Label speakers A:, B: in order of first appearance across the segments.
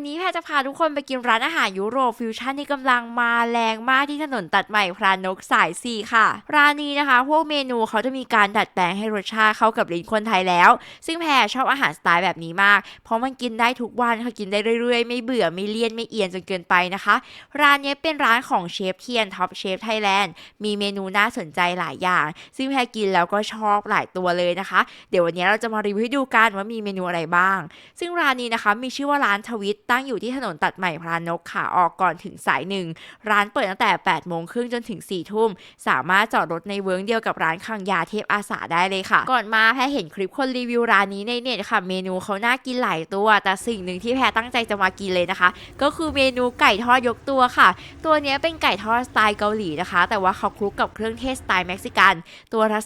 A: วันนี้แพรจะพาทุกคนไปกินร้านอาหารยุโรปฟิวชั่นที่กำลังมาแรงมากที่ถนนตัดใหม่พรานกสายสี่ค่ะ ร้านนี้นะคะ พวกเมนูเขาจะมีการดัดแปลงให้รสชาติเข้ากับลิ้นคนไทยแล้ว ซึ่งแพรชอบอาหารสไตล์แบบนี้มาก เพราะมันกินได้ทุกวันค่ะกินได้เรื่อยๆ ไม่เบื่อไม่เลี่ยนไม่เอียนจนเกินไปนะคะ ร้านนี้เป็นร้านของเชฟเทียนท็อปเชฟไทยแลนด์มีเมนูน่าสนใจหลายอย่าง ซึ่งแพรกินแล้วก็ชอบหลายตัวเลยนะคะ เดี๋ยววันนี้เราจะมารีวิวให้ดูกันว่ามีเมนูอะไรบ้าง ซึ่งร้านนี้นะคะมีชื่อว่าร้านทวิตตั้งอยู่ที่ถนนตัดใหม่พรานกขาออกก่อนถึงสายหนึ่ง ร้านเปิดตั้งแต่8โมงครึ่งจนถึง4ทุ่ม สามารถจอดรถในเวิร์กเดียวกับร้านคังยาเทพอาสาได้เลยค่ะ ก่อนมาแพรเห็นคลิปคนรีวิวร้านนี้ในเน็ตค่ะ เมนูเขาน่ากินหลายตัว แต่สิ่งหนึ่งที่แพรตั้งใจจะมากินเลยนะคะ ก็คือเมนูไก่ทอดยกตัวค่ะ ตัวนี้เป็นไก่ทอดสไตล์เกาหลีนะคะ แต่ว่าเขาคลุกกับเครื่องเทศสไตล์เม็กซิกัน ตัวละ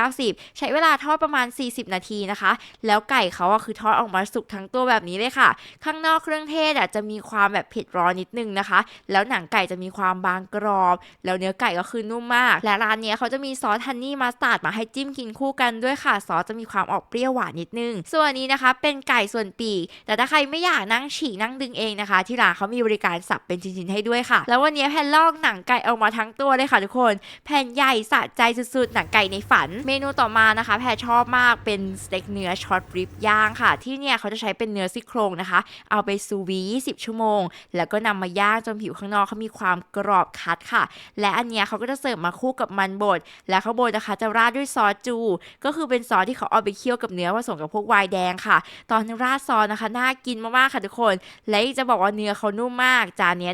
A: 490 ใช้เวลาทอดประมาณ 40 นาทีนะคะ แล้วไก่เขาอะคือทอดออกมาสุกทั้งตัวแบบนี้เลยค่ะ ข้างนอกเครื่องเทศอะจะมีความแบบเผ็ดร้อนนิดนึงนะคะ แล้วหนังไก่จะมีความบางกรอบ แล้วเนื้อไก่ก็คือนุ่มมาก และร้านเนี้ยเขาจะมีซอสฮันนี่มัสตาร์ดมาให้จิ้มกินคู่กันด้วยค่ะ ซอสจะมีความออกเปรี้ยวหวานนิดนึง ส่วนนนี้นะคะเป็นไก่ส่วนปีก แต่ถ้าใครไม่อยากนั่งฉีกนั่งดึงเองนะคะ ที่ร้านเขามีบริการสับเป็นชิ้นๆให้ด้วยค่ะ แล้ววันนี้แผ่นลอกหนังไก่ออกมาทั้งตัวเลยค่ะทุกคน แผ่นใหญ่สะใจสุดๆ หนังไก่ในฝัน เมนูต่อมานะคะ แพรชอบมากเป็นสเต็กเนื้อช็อตริบย่างค่ะ ที่เนี่ยเขาจะใช้เป็นเนื้อซี่โครงนะคะ เอาไปซูวี 20 ชั่วโมง แล้วก็นำมาย่างจนผิวข้างนอกเขามีความกรอบคัดค่ะ และอันเนี้ยเขาก็จะเสิร์ฟมาคู่กับมันบด และข้างบนนะคะจะราดด้วยซอสจู ก็คือเป็นซอสที่เขาเอาไปเคี่ยวกับเนื้อผสมกับพวกไวน์แดงค่ะ ตอนราดซอสนะคะน่ากินมากๆค่ะทุกคน และจะบอกว่าเนื้อเขานุ่มมาก จานเนี้ย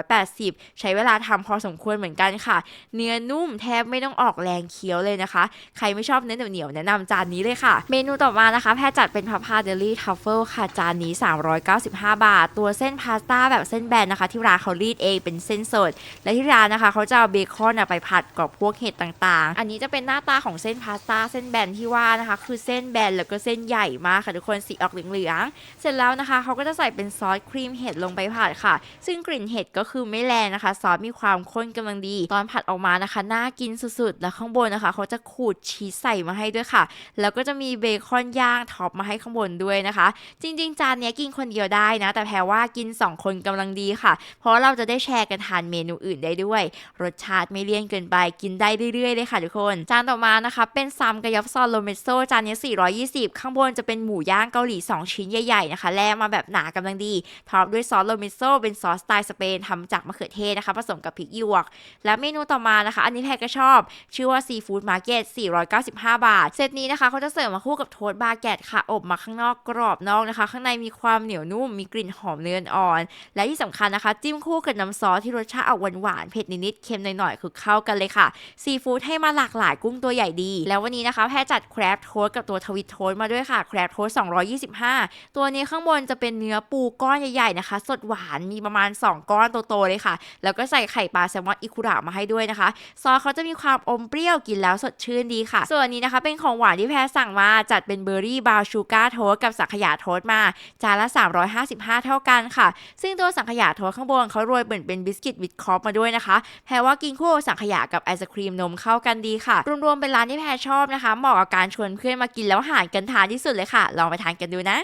A: 1,380 ใช้เวลาทำพอสมควรเหมือนกันค่ะ เนื้อนุ่มแทบไม่ต้องออกแรงเคี้ยวเลยนะคะ ใครไม่ชอบเนื้อเหนียวๆแนะนำจานนี้เลยค่ะ เมนูต่อมานะคะ แพทย์จัดเป็นพาพาเดลี่ทัฟเฟิลค่ะ จานนี้ 390 395บาท ตัวเส้นพาสต้าแบบเส้นแบนนะคะ ที่ร้านเขารีดเองเป็นเส้นสด และที่ร้านนะคะเขาจะเอาเบคอนไปผัดกับพวกเห็ดต่างๆ อันนี้จะเป็นหน้าตาของเส้นพาสต้าเส้นแบนที่ว่านะคะ คือเส้นแบนแล้วก็เส้นใหญ่มากค่ะทุกคนสีออกเหลืองๆเสร็จแล้วนะคะเขาก็จะใส่เป็นซอสครีมเห็ดลงไปผัดค่ะ ซึ่งกลิ่นเห็ดก็คือไม่แรงนะคะ ซอสมีความข้นกำลังดี ตอนผัดออกมานะคะน่ากินสุดๆ แล้วข้างบนนะคะเขาจะขูดชีสใส่มาให้ด้วยค่ะ แล้วก็จะมีเบคอนย่างท็อปมาให้ข้างบนด้วยนะคะ จริง ๆ จานนี้กินคนเดียวได้ได้นะ แต่แพรว่ากิน 2 คนกำลังดีค่ะ เพราะเราจะได้แชร์กันทานเมนูอื่นได้ด้วย รสชาติไม่เลี่ยนเกินไปกินได้เรื่อยๆเลยค่ะทุกคน จานต่อมานะคะเป็นซัมกะยับซอนโรเมโซจานนี้ 420 ข้างบนจะเป็นหมูย่างเกาหลี 2 ชิ้นใหญ่ๆนะคะแล่มาแบบหนากำลังดีท็อปด้วยซอสโรเมโซเป็นซอสสไตล์สเปนทำจากมะเขือเทศนะคะผสมกับพริกหยวก และเมนูต่อมานะคะ อันนี้แพรก็ชอบ ชื่อว่าซีฟู้ดมาร์เก็ต495 บาท เซตนี้นะคะเขาจะเสิร์ฟมาคู่กับโทสต์บาเกตค่ะอบมาข้างนอกกรอบนอกนะคะ ข้างในมีความเหนียวนุ่มมีกลิ่นหอมเนื้ออ่อน และที่สำคัญนะคะ จิ้มคู่กับน้ำซอสที่รสชาติออกหวานๆเผ็ดนิดๆเค็มหน่อยๆคือเข้ากันเลยค่ะ ซีฟู้ดให้มาหลากหลายกุ้งตัวใหญ่ดี แล้ววันนี้นะคะแพรจัดแครบโทสกับตัวทวิตโทสมาด้วยค่ะแครบโทส225 ตัวนี้ข้างบนจะเป็นเนื้อปูก้อนใหญ่ๆนะคะ สดหวานมีประมาณ 2 ก้อนโตๆเลยค่ะ แล้วก็ใส่ไข่ปลาแซลมอนอิคุระมาให้ด้วยนะคะ ซอสเขาจะมีความอมเปรี้ยวกินแล้วสดชื่นดีค่ะ ส่วนนี้นะคะเป็นของหวานที่แพรสั่งมาจัดเป็นเบอร์รี่บราวน์ชูการ์โทสกับสังขยาโทสมาจานละ155 เท่ากันค่ะ ซึ่งตัวสังขยาโทอดข้างบนเขาโรยเหมือนเป็นบิสกิตวิดคอฟมาด้วยนะคะ แพรว่ากินคู่สังขยากับไอศครีมนมเข้ากันดีค่ะ รวมๆเป็นร้านที่แพรชอบนะคะ เหมาะกับการชวนเพื่อนมากินแล้วหารกันทานที่สุดเลยค่ะ ลองไปทานกันดูนะ